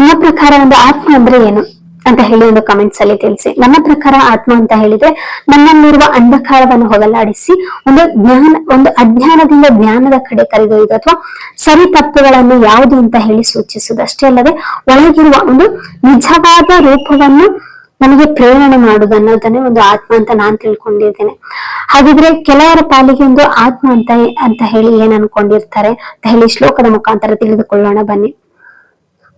ನಿಮ್ಮ ಪ್ರಕಾರ ಒಂದು ಆತ್ಮ ಅಂದ್ರೆ ಏನು ಅಂತ ಹೇಳಿ ಒಂದು ಕಮೆಂಟ್ಸ್ ಅಲ್ಲಿ ತಿಳಿಸಿ. ನನ್ನ ಪ್ರಕಾರ ಆತ್ಮ ಅಂತ ಹೇಳಿದ್ರೆ ನಮ್ಮಲ್ಲಿರುವ ಅಂಧಕಾರವನ್ನು ಹೋಗಲಾಡಿಸಿ ಒಂದು ಜ್ಞಾನ, ಒಂದು ಅಜ್ಞಾನದಿಂದ ಜ್ಞಾನದ ಕಡೆ ಕರೆದೊಯ್ದು ಅಥವಾ ಸರಿ ತಪ್ಪುಗಳನ್ನು ಯಾವುದು ಅಂತ ಹೇಳಿ ಸೂಚಿಸುವುದು. ಅಷ್ಟೇ ಅಲ್ಲದೆ ಒಳಗಿರುವ ಒಂದು ನಿಜವಾದ ರೂಪವನ್ನು ನಮಗೆ ಪ್ರೇರಣೆ ಮಾಡುದು ಅನ್ನೋದನ್ನೇ ಒಂದು ಆತ್ಮ ಅಂತ ನಾನ್ ತಿಳ್ಕೊಂಡಿದ್ದೇನೆ. ಹಾಗಿದ್ರೆ ಕೆಲವರ ಪಾಲಿಗೆ ಒಂದು ಆತ್ಮ ಅಂತ ಅಂತ ಹೇಳಿ ಏನ್ ಅನ್ಕೊಂಡಿರ್ತಾರೆ ಅಂತ ಹೇಳಿ ಶ್ಲೋಕದ ಮುಖಾಂತರ ತಿಳಿದುಕೊಳ್ಳೋಣ ಬನ್ನಿ.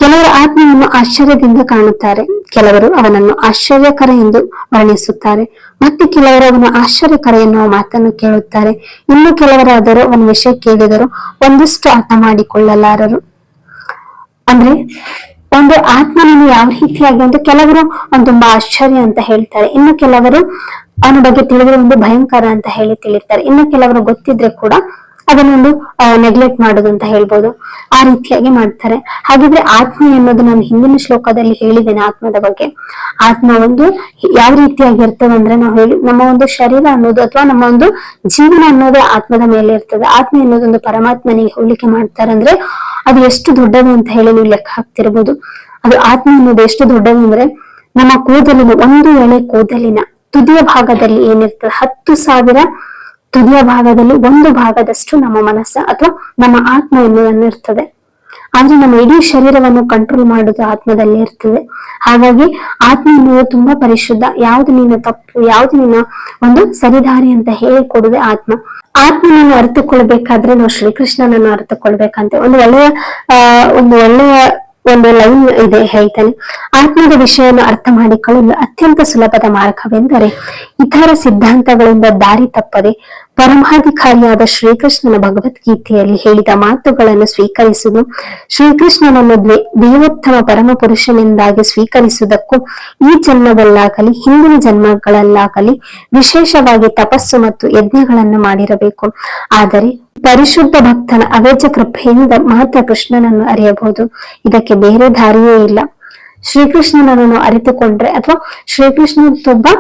ಕೆಲವರು ಆತ್ಮವನ್ನು ಆಶ್ಚರ್ಯದಿಂದ ಕಾಣುತ್ತಾರೆ. ಕೆಲವರು ಅವನನ್ನು ಆಶ್ಚರ್ಯಕರ ಎಂದು ವರ್ಣಿಸುತ್ತಾರೆ. ಮತ್ತೆ ಕೆಲವರು ಅವನ ಆಶ್ಚರ್ಯಕರ ಎನ್ನುವ ಮಾತನ್ನು ಕೇಳುತ್ತಾರೆ. ಇನ್ನು ಕೆಲವರಾದರೂ ಅವನ ವಿಷಯ ಕೇಳಿದರು ಒಂದಷ್ಟು ಅರ್ಥ ಮಾಡಿಕೊಳ್ಳಲಾರರು. ಅಂದ್ರೆ ಒಂದು ಆತ್ಮನನ್ನು ಯಾವ ರೀತಿಯಾಗಿ ಒಂದು ಕೆಲವರು ಒಂದು ತುಂಬಾ ಆಶ್ಚರ್ಯ ಅಂತ ಹೇಳ್ತಾರೆ. ಇನ್ನು ಕೆಲವರು ಅವನ ಬಗ್ಗೆ ತಿಳಿದ್ರೆ ಒಂದು ಭಯಂಕರ ಅಂತ ಹೇಳಿ ತಿಳಿತಾರೆ ಇನ್ನು ಕೆಲವರು ಗೊತ್ತಿದ್ರೆ ಕೂಡ ಅದನ್ನೊಂದು ನೆಗ್ಲೆಕ್ಟ್ ಮಾಡೋದು ಅಂತ ಹೇಳ್ಬೋದು. ಆ ರೀತಿಯಾಗಿ ಮಾಡ್ತಾರೆ. ಹಾಗಿದ್ರೆ ಆತ್ಮ ಅನ್ನೋದು ನಾನು ಹಿಂದಿನ ಶ್ಲೋಕದಲ್ಲಿ ಹೇಳಿದ್ದೇನೆ ಆತ್ಮದ ಬಗ್ಗೆ. ಆತ್ಮ ಒಂದು ಯಾವ ರೀತಿಯಾಗಿ ಇರ್ತದೆ ಅಂದ್ರೆ ನಾವು ಹೇಳಿ, ನಮ್ಮ ಒಂದು ಶರೀರ ಅನ್ನೋದು ಅಥವಾ ನಮ್ಮ ಒಂದು ಜೀವನ ಅನ್ನೋದು ಆತ್ಮದ ಮೇಲೆ ಇರ್ತದೆ. ಆತ್ಮ ಅನ್ನೋದೊಂದು ಪರಮಾತ್ಮನಿಗೆ ಹೋಲಿಕೆ ಮಾಡ್ತಾರೆ ಅಂದ್ರೆ ಅದು ಎಷ್ಟು ದೊಡ್ಡದು ಅಂತ ಹೇಳಿ ನೀವು ಲೆಕ್ಕ ಹಾಕ್ತಿರ್ಬೋದು. ಅದು ಆತ್ಮ ಅನ್ನೋದು ಎಷ್ಟು ದೊಡ್ಡದು ಅಂದ್ರೆ ನಮ್ಮ ಕೂದಲಿನ ಒಂದು ಎಳೆ ಕೂದಲಿನ ತುದಿಯ ಭಾಗದಲ್ಲಿ ಏನಿರ್ತದೆ? ಹತ್ತು ಸಾವಿರ ತುದಿಯ ಭಾಗದಲ್ಲಿ ಒಂದು ಭಾಗದಷ್ಟು ನಮ್ಮ ಮನಸ್ಸ ಅಥವಾ ನಮ್ಮ ಆತ್ಮ ಎನ್ನುವನ್ನು ಇರ್ತದೆ ಆದ್ರೆ ನಮ್ಮ ಇಡೀ ಶರೀರವನ್ನು ಕಂಟ್ರೋಲ್ ಮಾಡುವುದು ಆತ್ಮದಲ್ಲಿ ಇರ್ತದೆ. ಹಾಗಾಗಿ ಆತ್ಮ ಎನ್ನುವುದು ತುಂಬಾ ಪರಿಶುದ್ಧ. ಯಾವ್ದು ನಿನ್ನ ತಪ್ಪು, ಯಾವ್ದು ನಿನ್ನ ಒಂದು ಸರಿದಾರಿ ಅಂತ ಹೇಳಿ ಕೊಡುವೆ ಆತ್ಮ. ಆತ್ಮನನ್ನು ಅರ್ಥಕೊಳ್ಬೇಕಾದ್ರೆ ನಾವು ಶ್ರೀಕೃಷ್ಣನನ್ನು ಅರ್ಥಕೊಳ್ಬೇಕಂತೆ ಒಂದು ಒಳ್ಳೆಯ ಒಂದು ಒಳ್ಳೆಯ ಒಂದು ಲೈನ್ ಇದೆ ಹೇಳ್ತಾನೆ. ಆತ್ಮದ ವಿಷಯವನ್ನು ಅರ್ಥ ಮಾಡಿಕೊಳ್ಳಲು ಅತ್ಯಂತ ಸುಲಭದ ಮಾರ್ಗವೆಂದರೆ ಇತರ ಸಿದ್ಧಾಂತಗಳಿಂದ ದಾರಿ ತಪ್ಪದೆ ಪರಮಾಧಿಕಾರಿಯಾದ ಶ್ರೀಕೃಷ್ಣನ ಭಗವದ್ಗೀತೆಯಲ್ಲಿ ಹೇಳಿದ ಮಾತುಗಳನ್ನು ಸ್ವೀಕರಿಸುವುದು ಶ್ರೀಕೃಷ್ಣನನ್ನು ದ್ವೇ ದೇವೋತ್ತಮ ಪರಮ ಪುರುಷನೆಂದಾಗಿ ಸ್ವೀಕರಿಸುವುದಕ್ಕೂ ಈ ಜನ್ಮದಲ್ಲಾಗಲಿ, ಹಿಂದಿನ ಜನ್ಮಗಳಲ್ಲಾಗಲಿ ವಿಶೇಷವಾಗಿ ತಪಸ್ಸು ಮತ್ತು ಯಜ್ಞಗಳನ್ನು ಮಾಡಿರಬೇಕು. ಆದರೆ ಪರಿಶುದ್ಧ ಭಕ್ತನ ಅವೇಜ ಕೃಪೆಯಿಂದ ಮಾತ್ರ ಕೃಷ್ಣನನ್ನು ಅರಿಯಬಹುದು. ಇದಕ್ಕೆ ಬೇರೆ ದಾರಿಯೇ ಇಲ್ಲ. ಶ್ರೀಕೃಷ್ಣನನ್ನು ಅರಿತುಕೊಂಡ್ರೆ ಅಥವಾ ಶ್ರೀಕೃಷ್ಣ ತುಂಬಾ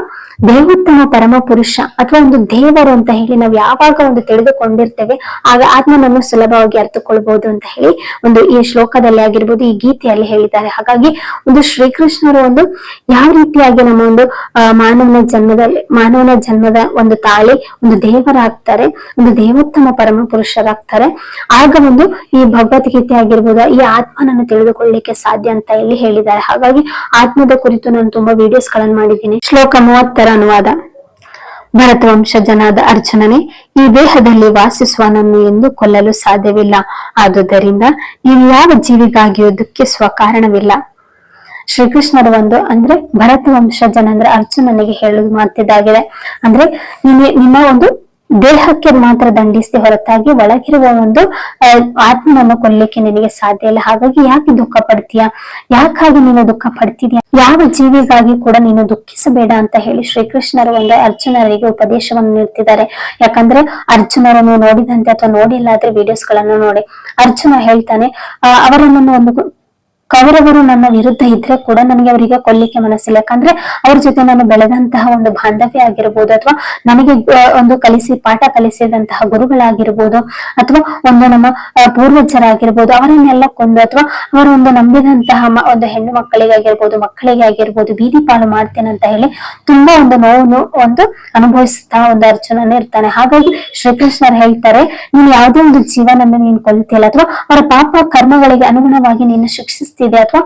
ದೇವೋತ್ತಮ ಪರಮ ಪುರುಷ ಅಥವಾ ಒಂದು ದೇವರು ಅಂತ ಹೇಳಿ ನಾವು ಯಾವಾಗ ಒಂದು ತಿಳಿದುಕೊಂಡಿರ್ತೇವೆ, ಆಗ ಆತ್ಮನನ್ನು ಸುಲಭವಾಗಿ ಅರ್ಥಕೊಳ್ಬಹುದು ಅಂತ ಹೇಳಿ ಒಂದು ಈ ಶ್ಲೋಕದಲ್ಲಿ ಆಗಿರ್ಬೋದು, ಈ ಗೀತೆಯಲ್ಲಿ ಹೇಳಿದ್ದಾರೆ. ಹಾಗಾಗಿ ಒಂದು ಶ್ರೀಕೃಷ್ಣರು ಒಂದು ಯಾವ ರೀತಿಯಾಗಿ ನಮ್ಮ ಒಂದು ಮಾನವನ ಜನ್ಮದಲ್ಲಿ, ಮಾನವನ ಜನ್ಮದ ಒಂದು ತಾಳಿ ಒಂದು ದೇವರಾಗ್ತಾರೆ, ಒಂದು ದೇವೋತ್ತಮ ಪರಮ ಪುರುಷರಾಗ್ತಾರೆ, ಆಗ ಒಂದು ಈ ಭಗವದ್ಗೀತೆ ಆಗಿರ್ಬೋದು, ಈ ಆತ್ಮನನ್ನು ತಿಳಿದುಕೊಳ್ಳಿಕ್ಕೆ ಸಾಧ್ಯ ಅಂತ ಇಲ್ಲಿ ಹೇಳಿದ್ದಾರೆ. ಹಾಗಾಗಿ ಆತ್ಮದ ಕುರಿತು ನಾನು ತುಂಬಾ ವಿಡಿಯೋಸ್ಗಳನ್ನು ಮಾಡಿದ್ದೀನಿ. ಶ್ಲೋಕ ಮೂವತ್ತರ ಅನುವಾದ. ಭರತ ವಂಶಜನಾದ ಅರ್ಚನನೆ ಈ ದೇಹದಲ್ಲಿ ವಾಸಿಸುವನನ್ನು ಎಂದು ಕೊಲ್ಲಲು ಸಾಧ್ಯವಿಲ್ಲ. ಆದುದರಿಂದ ನೀವು ಯಾವ ಜೀವಿಗಾಗಿಯೂ ದುಃಖಿಸುವ ಕಾರಣವಿಲ್ಲ. ಶ್ರೀಕೃಷ್ಣರ ಒಂದು ಅಂದ್ರೆ ಭರತ ವಂಶಜನ ಅಂದ್ರೆ ಅರ್ಜುನನಿಗೆ ಹೇಳುದು ಮಾತಿದ್ದಾಗಿದೆ ಅಂದ್ರೆ ನಿಮ್ಮ ನಿನ್ನ ಒಂದು ದೇಹಕ್ಕೆ ಮಾತ್ರ ದಂಡಿಸಿ ಹೊರತಾಗಿ ಒಳಗಿರುವ ಒಂದು ಆತ್ಮವನ್ನು ಕೊಲ್ಲಿಕ್ಕೆ ನಿನಗೆ ಸಾಧ್ಯ ಇಲ್ಲ. ಹಾಗಾಗಿ ಯಾಕೆ ದುಃಖ ಪಡ್ತೀಯಾ? ಯಾಕಾಗಿ ನೀನು ದುಃಖ ಪಡ್ತಿದ್ಯಾ? ಯಾವ ಜೀವಿಗಾಗಿ ಕೂಡ ನೀನು ದುಃಖಿಸಬೇಡ ಅಂತ ಹೇಳಿ ಶ್ರೀಕೃಷ್ಣರು ಒಂದು ಅರ್ಜುನರಿಗೆ ಉಪದೇಶವನ್ನು ನೀಡ್ತಿದ್ದಾರೆ. ಯಾಕಂದ್ರೆ ಅರ್ಜುನರನ್ನು ನೋಡಿದಂತೆ ಅಥವಾ ನೋಡಿಲ್ಲ ಆದ್ರೆ ವಿಡಿಯೋಸ್ಗಳನ್ನು ನೋಡಿ. ಅರ್ಜುನ ಹೇಳ್ತಾನೆ ಅವರನ್ನು ಒಂದು ಕೌರವರು ನನ್ನ ವಿರುದ್ಧ ಇದ್ರೆ ಕೂಡ ನನಗೆ ಅವರಿಗೆ ಕೊಲ್ಲಿಕ್ಕೆ ಮನಸ್ಸಿಲ್ಲ. ಯಾಕಂದ್ರೆ ಅವ್ರ ಜೊತೆ ನಾನು ಬೆಳೆದಂತಹ ಒಂದು ಬಾಂಧವ್ಯ ಆಗಿರ್ಬೋದು ಅಥವಾ ನನಗೆ ಒಂದು ಕಲಿಸಿ, ಪಾಠ ಕಲಿಸಿದಂತಹ ಗುರುಗಳಾಗಿರ್ಬೋದು ಅಥವಾ ಒಂದು ನಮ್ಮ ಪೂರ್ವಜರಾಗಿರ್ಬೋದು ಅವರನ್ನೆಲ್ಲ ಕೊಂದು ಅಥವಾ ಅವರು ಒಂದು ನಂಬಿದಂತಹ ಒಂದು ಹೆಣ್ಣು ಮಕ್ಕಳಿಗಾಗಿರ್ಬೋದು, ಮಕ್ಕಳಿಗೆ ಆಗಿರ್ಬೋದು, ಬೀದಿ ಪಾಲು ಮಾಡ್ತೇನೆ ಅಂತ ಹೇಳಿ ತುಂಬಾ ಒಂದು ನೋವು ಒಂದು ಅನುಭವಿಸ್ತಾ ಒಂದು ಅರ್ಜುನನೇ ಇರ್ತಾನೆ. ಹಾಗಾಗಿ ಶ್ರೀಕೃಷ್ಣರು ಹೇಳ್ತಾರೆ, ನೀನು ಯಾವುದೇ ಒಂದು ಜೀವನನ್ನು ನೀನು ಕೊಲ್ತಿಲ್ಲ ಅಥವಾ ಅವರ ಪಾಪ ಕರ್ಮಗಳಿಗೆ ಅನುಗುಣವಾಗಿ ನೀನು ಶಿಕ್ಷಿಸ್ತಿದೆ ಅಥವಾ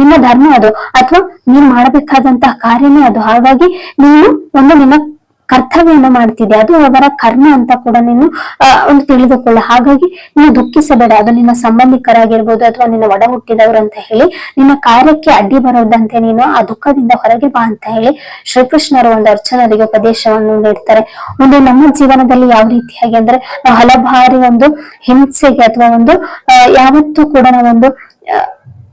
ನಿಮ್ಮ ಧರ್ಮ ಅದು, ಅಥವಾ ನೀವು ಮಾಡಬೇಕಾದಂತಹ ಕಾರ್ಯನೇ ಅದು. ಹಾಗಾಗಿ ನೀನು ಒಂದು ನಿಮ್ಮ ಕರ್ತವ್ಯವನ್ನು ಮಾಡ್ತಿದೆ ಅದು ಅವರ ಕರ್ಮ ಅಂತ ಕೂಡ ನೀನು ಒಂದು ತಿಳಿದುಕೊಳ್ಳ. ಹಾಗಾಗಿ ನೀನು ದುಃಖಿಸಬೇಡ. ಅದು ನಿನ್ನ ಸಂಬಂಧಿಕರಾಗಿರ್ಬೋದು ಅಥವಾ ನಿನ್ನ ಒಡ ಹುಟ್ಟಿದವರು ಅಂತ ಹೇಳಿ, ನಿನ್ನ ಕಾರ್ಯಕ್ಕೆ ಅಡ್ಡಿ ಬರೋದಂತೆ ನೀನು ಆ ದುಃಖದಿಂದ ಹೊರಗೆ ಬಾ ಅಂತ ಹೇಳಿ ಶ್ರೀಕೃಷ್ಣರು ಒಂದು ಅರ್ಚನರಿಗೆ ಉಪದೇಶವನ್ನು ನೀಡ್ತಾರೆ. ಒಂದು ನಮ್ಮ ಜೀವನದಲ್ಲಿ ಯಾವ ರೀತಿಯಾಗಿ ಅಂದ್ರೆ ನಾವು ಹಲವಾರು ಒಂದು ಹಿಂಸೆಗೆ ಅಥವಾ ಒಂದು ಯಾವತ್ತೂ ಕೂಡ ನಾವೊಂದು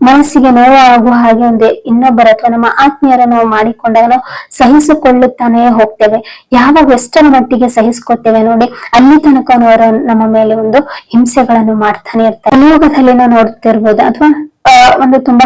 ಆ, ನೋವು ಆಗುವ ಹಾಗೆ ಒಂದು ಇನ್ನೊಬ್ಬರ ಅಥವಾ ನಮ್ಮ ಆತ್ಮೀಯರ ನಾವು ಮಾಡಿಕೊಂಡಾಗ ನಾವು ಸಹಿಸಿಕೊಳ್ಳುತ್ತಾನೆ ಹೋಗ್ತೇವೆ. ಯಾವ ವೆಸ್ಟರ್ನ್ ಮಟ್ಟಿಗೆ ಸಹಿಸ್ಕೊತೇವೆ ನೋಡಿ ಅಲ್ಲಿ ತನಕ ಅವರ ನಮ್ಮ ಮೇಲೆ ಒಂದು ಹಿಂಸೆಗಳನ್ನು ಮಾಡ್ತಾನೆ ಇರ್ತಾರೆ ಕಲಿಯುಗದಲ್ಲಿ ನಾವು ನೋಡ್ತಿರ್ಬೋದು ಅಥವಾ ಒಂದು ತುಂಬಾ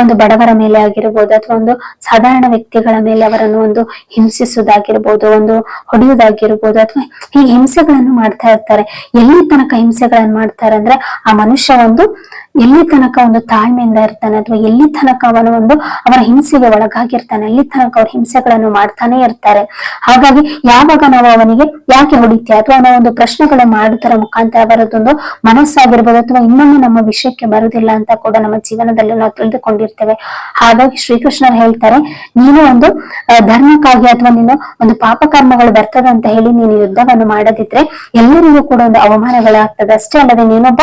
ಒಂದು ಬಡವರ ಮೇಲೆ ಆಗಿರ್ಬೋದು ಅಥವಾ ಒಂದು ಸಾಧಾರಣ ವ್ಯಕ್ತಿಗಳ ಮೇಲೆ ಅವರನ್ನು ಒಂದು ಹಿಂಸಿಸುವುದಾಗಿರ್ಬೋದು ಒಂದು ಹೊಡೆಯುವುದಾಗಿರ್ಬೋದು ಅಥವಾ ಹೀಗೆ ಹಿಂಸೆಗಳನ್ನು ಮಾಡ್ತಾ ಇರ್ತಾರೆ. ಎಲ್ಲಿ ತನಕ ಹಿಂಸೆಗಳನ್ನು ಮಾಡ್ತಾರೆ ಅಂದ್ರೆ ಆ ಮನುಷ್ಯ ಒಂದು ಎಲ್ಲಿ ತನಕ ಒಂದು ತಾಳ್ಮೆಯಿಂದ ಇರ್ತಾನೆ ಅಥವಾ ಎಲ್ಲಿ ತನಕ ಅವನು ಒಂದು ಅವರ ಹಿಂಸೆಗೆ ಒಳಗಾಗಿರ್ತಾನೆ ಎಲ್ಲಿ ತನಕ ಅವ್ರ ಹಿಂಸೆಗಳನ್ನು ಮಾಡ್ತಾನೆ ಇರ್ತಾರೆ. ಹಾಗಾಗಿ ಯಾವಾಗ ನಾವು ಅವನಿಗೆ ಯಾಕೆ ಹೊಡಿತೀಯ ಅಥವಾ ಅವನ ಒಂದು ಪ್ರಶ್ನೆಗಳು ಮಾಡುವುದರ ಮುಖಾಂತರ ಅವರದೊಂದು ಮನಸ್ಸಾಗಿರ್ಬೋದು ಅಥವಾ ಇನ್ನೊಮ್ಮೆ ನಮ್ಮ ವಿಷಯಕ್ಕೆ ಬರುವುದಿಲ್ಲ ಅಂತ ಕೂಡ ನಮ್ಮ ಜೀವನದಲ್ಲಿ ನಾವು ತಿಳಿದುಕೊಂಡಿರ್ತೇವೆ. ಹಾಗಾಗಿ ಶ್ರೀಕೃಷ್ಣರು ಹೇಳ್ತಾರೆ, ನೀನು ಒಂದು ಧರ್ಮಕ್ಕಾಗಿ ಅಥವಾ ನೀನು ಒಂದು ಪಾಪಕರ್ಮಗಳು ಬರ್ತದೆ ಅಂತ ಹೇಳಿ ನೀನು ಯುದ್ಧವನ್ನು ಮಾಡದಿದ್ರೆ ಎಲ್ಲರಿಗೂ ಕೂಡ ಒಂದು ಅವಮಾನಗಳಾಗ್ತದೆ. ಅಷ್ಟೇ ಅಲ್ಲದೆ ನೀನೊಬ್ಬ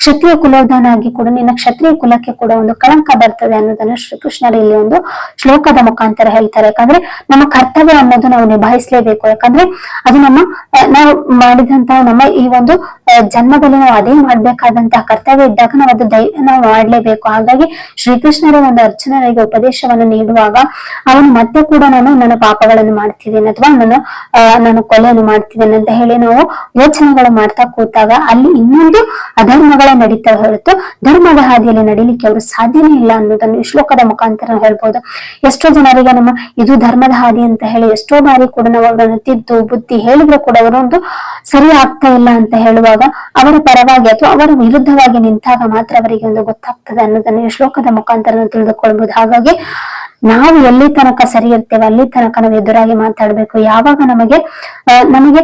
ಕ್ಷತ್ರಿಯ ಕುಲೋಧನಾಗಿ ಕೂಡ ನಿನ್ನ ಕ್ಷತ್ರಿಯ ಕುಲಕ್ಕೆ ಕೂಡ ಒಂದು ಕಳಂಕ ಬರ್ತದೆ ಅನ್ನೋದನ್ನ ಶ್ರೀಕೃಷ್ಣರು ಇಲ್ಲಿ ಒಂದು ಶ್ಲೋಕದ ಮುಖಾಂತರ ಹೇಳ್ತಾರೆ. ಯಾಕಂದ್ರೆ ನಮ್ಮ ಕರ್ತವ್ಯ ಅನ್ನೋದು ನಾವು ನಿಭಾಯಿಸಲೇಬೇಕು. ಯಾಕಂದ್ರೆ ಅದು ನಮ್ಮ ನಾವು ಮಾಡಿದಂತಹ ನಮ್ಮ ಈ ಒಂದು ಜನ್ಮದಲ್ಲಿ ನಾವು ಅದೇ ಮಾಡ್ಬೇಕಾದಂತಹ ಕರ್ತವ್ಯ ಇದ್ದಾಗ ನಾವು ಅದು ದೈ ನಾವು ಮಾಡ್ಲೇಬೇಕು. ಹಾಗಾಗಿ ಶ್ರೀಕೃಷ್ಣರ ಒಂದು ಅರ್ಚನರಿಗೆ ಉಪದೇಶವನ್ನು ನೀಡುವಾಗ ಅವನು ಮತ್ತೆ ಕೂಡ ನಾನು ನನ್ನ ಪಾಪಗಳನ್ನು ಮಾಡ್ತಿದ್ದೇನೆ ಅಥವಾ ನಾನು ನಾನು ಕೊಲೆಯನ್ನು ಮಾಡ್ತಿದ್ದೇನೆ ಅಂತ ಹೇಳಿ ನಾವು ಯೋಚನೆಗಳು ಮಾಡ್ತಾ ಕೂತಾಗ ಅಲ್ಲಿ ಇನ್ನೊಂದು ಅಧರ್ಮಗಳ ನಡೀತಾ ಹೊರತು ಧರ್ಮದ ಹಾದಿಯಲ್ಲಿ ನಡೀಲಿಕ್ಕೆ ಅವರು ಸಾಧ್ಯನೇ ಇಲ್ಲ ಅನ್ನೋದನ್ನು ಶ್ಲೋಕದ ಮುಖಾಂತರ ಹೇಳ್ಬೋದು. ಎಷ್ಟೋ ಜನರಿಗೆ ನಮ್ಮ ಇದು ಧರ್ಮದ ಹಾದಿ ಅಂತ ಹೇಳಿ ಎಷ್ಟೋ ಬಾರಿ ಕೂಡ ನಾವು ಅವರನ್ನು ತಿದ್ದು, ಬುದ್ಧಿ ಹೇಳಿದ್ರು ಕೂಡ ಅವರೊಂದು ಸರಿ ಆಗ್ತಾ ಇಲ್ಲ ಅಂತ ಹೇಳುವಾಗ ಅವರ ಪರವಾಗಿ ಅಥವಾ ಅವರ ವಿರುದ್ಧವಾಗಿ ನಿಂತಾಗ ಮಾತ್ರ ಅವರಿಗೆ ಒಂದು ಗೊತ್ತಾಗ್ತದೆ ಅನ್ನೋದನ್ನು ಶ್ಲೋಕದ ಮುಖಾಂತರ ತಿಳಿದುಕೊಳ್ಬಹುದು ಹಾಗಾಗಿ ನಾವು ಎಲ್ಲಿ ತನಕ ಸರಿ ಇರ್ತೇವೆ ಅಲ್ಲಿ ತನಕ ನಾವು ಎದುರಾಗಿ ಮಾತಾಡ್ಬೇಕು. ಯಾವಾಗ ನಮಗೆ ನಮಗೆ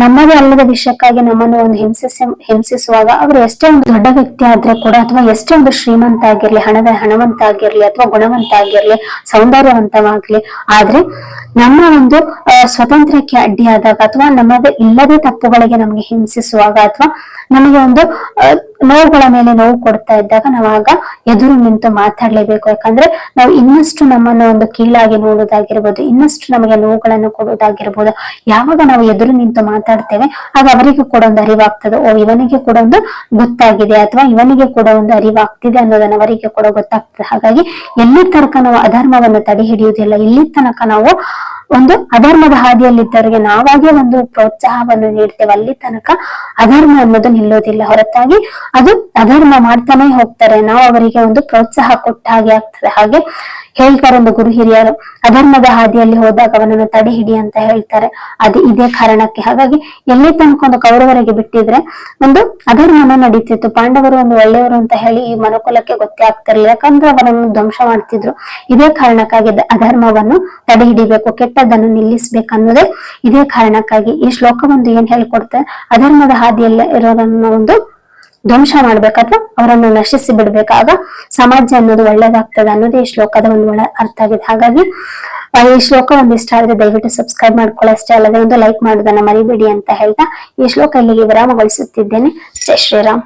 ನಮ್ಮದೇ ಅಲ್ಲದ ವಿಷಯಕ್ಕಾಗಿ ನಮ್ಮನ್ನು ಒಂದು ಹಿಂಸಿಸ, ಹಿಂಸಿಸುವಾಗ ಅವರು ಎಷ್ಟೇ ಒಂದು ದೊಡ್ಡ ವ್ಯಕ್ತಿ ಆದ್ರೆ ಕೂಡ ಅಥವಾ ಎಷ್ಟೇ ಒಂದು ಶ್ರೀಮಂತ ಆಗಿರ್ಲಿ ಹಣದ ಹಣವಂತ ಆಗಿರ್ಲಿ ಅಥವಾ ಗುಣವಂತ ಆಗಿರ್ಲಿ ಸೌಂದರ್ಯವಂತವಾಗ್ಲಿ, ಆದ್ರೆ ನಮ್ಮ ಒಂದು ಸ್ವತಂತ್ರಕ್ಕೆ ಅಡ್ಡಿಯಾದಾಗ ಅಥವಾ ನಮ್ಮದೇ ಇಲ್ಲದೆ ತಪ್ಪುಗಳಿಗೆ ನಮಗೆ ಹಿಂಸಿಸುವಾಗ ಅಥವಾ ನಮಗೆ ಒಂದು ನೋವುಗಳ ಮೇಲೆ ನೋವು ಕೊಡ್ತಾ ಇದ್ದಾಗ ನಾವಾಗ ಎದುರು ನಿಂತು ಮಾತಾಡ್ಲೇಬೇಕು. ಯಾಕಂದ್ರೆ ನಾವು ಇನ್ನಷ್ಟು ನಮ್ಮನ್ನು ಒಂದು ಕೀಳಾಗಿ ನೋಡೋದಾಗಿರ್ಬೋದು, ಇನ್ನಷ್ಟು ನಮಗೆ ನೋವುಗಳನ್ನು ಕೊಡೋದಾಗಿರ್ಬೋದು. ಯಾವಾಗ ನಾವು ಎದುರು ನಿಂತು ಮಾತಾಡ್ತೇವೆ, ಆಗ ಅವರಿಗೆ ಕೂಡ ಒಂದು ಅರಿವಾಗ್ತದೆ. ಓ, ಇವನಿಗೆ ಕೂಡ ಒಂದು ಗೊತ್ತಾಗಿದೆ ಅಥವಾ ಇವನಿಗೆ ಕೂಡ ಒಂದು ಅರಿವಾಗ್ತಿದೆ ಅನ್ನೋದನ್ನ ಅವರಿಗೆ ಕೂಡ ಗೊತ್ತಾಗ್ತದೆ. ಹಾಗಾಗಿ ಎಲ್ಲಿ ತನಕ ನಾವು ಅಧರ್ಮವನ್ನು ತಡೆ ಹಿಡಿಯುವುದಿಲ್ಲ ಇಲ್ಲಿ ತನಕ ನಾವು ಒಂದು ಅಧರ್ಮದ ಹಾದಿಯಲ್ಲಿದ್ದವರಿಗೆ ನಾವಾಗೇ ಒಂದು ಪ್ರೋತ್ಸಾಹವನ್ನು ನೀಡ್ತೇವೆ. ಅಲ್ಲಿ ತನಕ ಅಧರ್ಮ ಅನ್ನೋದು ನಿಲ್ಲೋದಿಲ್ಲ. ಹೊರತಾಗಿ ಅದು ಅಧರ್ಮ ಮಾಡ್ತಾನೆ ಹೋಗ್ತಾರೆ. ನಾವು ಅವರಿಗೆ ಒಂದು ಪ್ರೋತ್ಸಾಹ ಕೊಟ್ಟ ಹಾಗೆ ಆಗ್ತದೆ. ಹಾಗೆ ಹೇಳ್ತಾರೆ ಒಂದು ಗುರು ಹಿರಿಯರು, ಅಧರ್ಮದ ಹಾದಿಯಲ್ಲಿ ಹೋದಾಗ ಅವನನ್ನು ತಡೆ ಹಿಡಿ ಅಂತ ಹೇಳ್ತಾರೆ. ಅದು ಇದೇ ಕಾರಣಕ್ಕೆ. ಹಾಗಾಗಿ ಎಲ್ಲಿ ತನಕ ಒಂದು ಕೌರವರಿಗೆ ಬಿಟ್ಟಿದ್ರೆ ಒಂದು ಅಧರ್ಮನ ನಡೀತಿತ್ತು. ಪಾಂಡವರು ಒಂದು ಒಳ್ಳೆಯವರು ಅಂತ ಹೇಳಿ ಈ ಮನುಕುಲಕ್ಕೆ ಗೊತ್ತೇ ಆಗ್ತಿರ್ಲಿಲ್ಲ. ಯಾಕಂದ್ರೆ ಅವರನ್ನು ಧ್ವಂಸ ಮಾಡ್ತಿದ್ರು. ಇದೇ ಕಾರಣಕ್ಕಾಗಿ ಅಧರ್ಮವನ್ನು ತಡೆ ಹಿಡಿಬೇಕು, ಕೆಟ್ಟದ್ದನ್ನು ನಿಲ್ಲಿಸ್ಬೇಕು ಅನ್ನೋದೇ ಇದೇ ಕಾರಣಕ್ಕಾಗಿ ಈ ಶ್ಲೋಕ ಒಂದು ಏನ್ ಹೇಳ್ಕೊಡ್ತಾರೆ ಅಧರ್ಮದ ಹಾದಿಯಲ್ಲ ಇರೋದನ್ನ ಒಂದು ಧ್ವಂಸ ಮಾಡ್ಬೇಕಾದ್ರೆ ಅವರನ್ನು ನಶಿಸಿ ಬಿಡ್ಬೇಕಾಗ ಸಮಾಜ ಅನ್ನೋದು ಒಳ್ಳೇದಾಗ್ತದೆ ಅನ್ನೋದು ಈ ಶ್ಲೋಕದ ಒಂದು ಒಳ್ಳೆ ಅರ್ಥ ಆಗಿದೆ. ಹಾಗಾಗಿ ಈ ಶ್ಲೋಕ ಒಂದಿಷ್ಟ ಆದ್ರೆ ದಯವಿಟ್ಟು ಸಬ್ಸ್ಕ್ರೈಬ್ ಮಾಡ್ಕೊಳ್ಳಿ ಅಷ್ಟೇ ಅಲ್ಲದೆ ಒಂದು ಲೈಕ್ ಮಾಡೋದನ್ನ ಮರಿಬೇಡಿ ಅಂತ ಹೇಳ್ತಾ ಈ ಶ್ಲೋಕ ಇಲ್ಲಿಗೆ ವಿರಾಮಗೊಳಿಸುತ್ತಿದ್ದೇನೆ. ಜೈ ಶ್ರೀರಾಮ್.